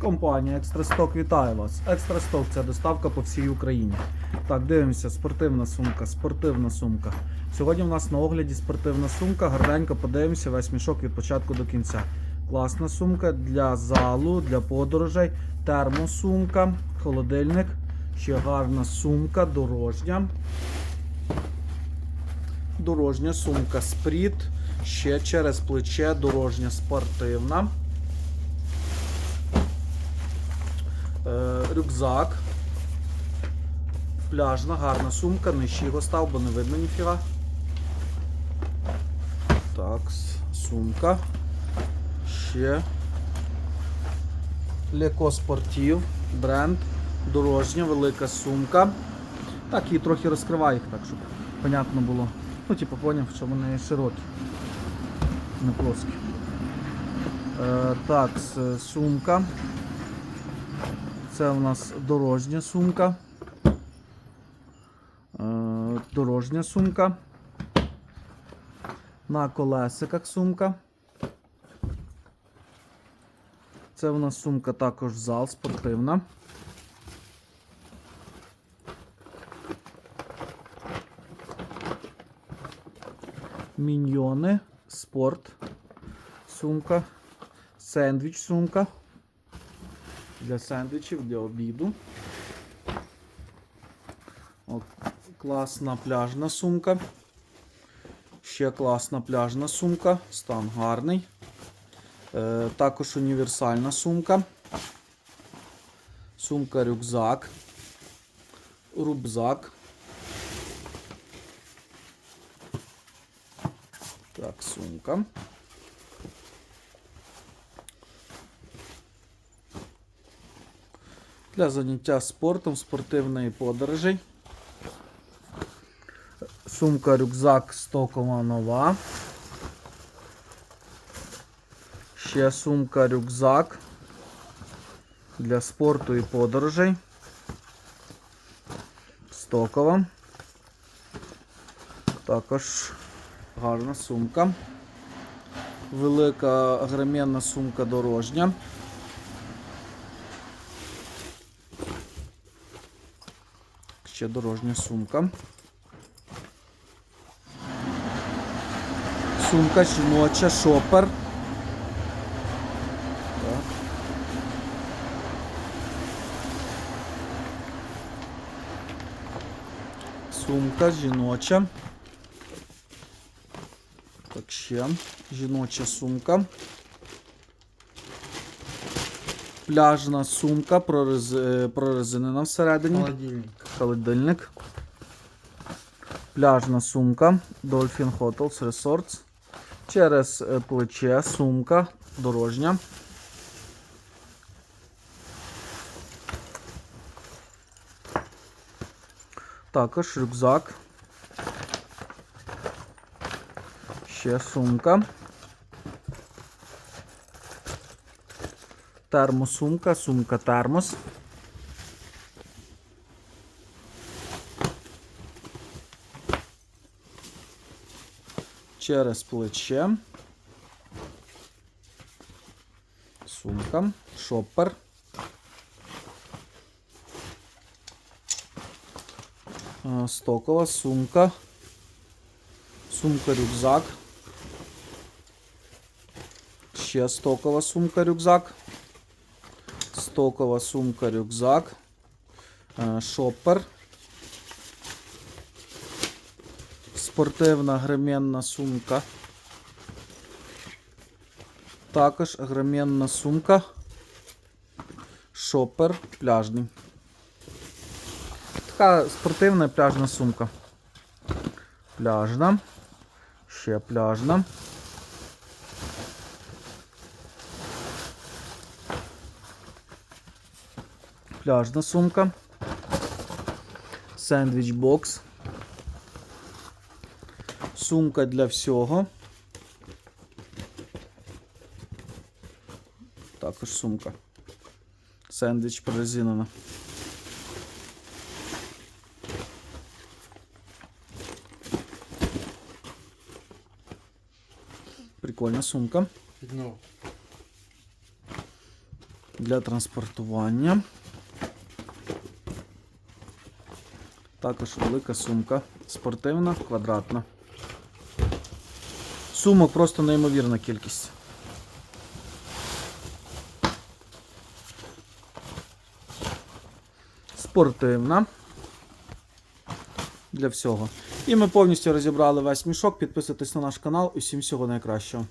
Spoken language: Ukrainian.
Компанія Екстрасток вітає вас. Екстрасток це доставка по всій Україні. Так, дивимося, спортивна сумка, спортивна сумка. Сьогодні в нас на огляді спортивна сумка. Гарненько подивимося весь мішок від початку до кінця. Класна сумка для залу, для подорожей, термосумка, холодильник, ще гарна сумка, дорожня. Дорожня сумка спріт, ще через плече, дорожня спортивна. Е, рюкзак. Пляжна, гарна сумка, нижче його став, бо не видно ніфіга. Так, сумка. Ще. Леко Спортів, бренд, дорожня, велика сумка. Так, її трохи розкриваю їх, так, щоб понятно було. Ну, типу, поняв, що вони широкі. Не плоскі. Е, так, сумка. Це у нас дорожня сумка. Е, дорожня сумка. На колесиках сумка. Це у нас сумка також зал спортивна. Міньйони, спорт, сумка, сендвіч сумка для сендвічів, для обіду. О, класна пляжна сумка. Ще класна пляжна сумка, стан гарний. Е, також універсальна сумка. Сумка рюкзак. Рубзак. Так, сумка. Для заняття спортом, спортивної подорожі. Сумка рюкзак стокова нова. Ще сумка рюкзак для спорту і подорожей. Стокова. Також гарна сумка. Велика огроменна сумка дорожня. Ще дорожня сумка. Сумка жіноча, шопер. Так. Сумка жіноча. Так, ще жіноча сумка. Пляжна сумка прорез... е, прорезинена всередині. Холодильник. Холодильник. Пляжна сумка. Dolphin Hotels Resorts. Через е, плече сумка дорожня. Також рюкзак. Ще сумка. Термосумка, сумка термос. через плече. Сумка, шопер. Стокова сумка. Сумка рюкзак. Ще стокова сумка рюкзак. Стокова сумка рюкзак. Е, Шопер. Спортивна гременна сумка. Також гременна сумка. Шопер пляжний. Така спортивна пляжна сумка. Пляжна. Ще пляжна. Пляжна сумка. Сендвіч бокс. Сумка для всього. Також сумка. Сендвіч прорезинена. Прикольна сумка. Для транспортування. Також велика сумка. Спортивна, квадратна. Сумок просто неймовірна кількість. Спортивна. Для всього. І ми повністю розібрали весь мішок. Підписуйтесь на наш канал. Усім всього найкращого.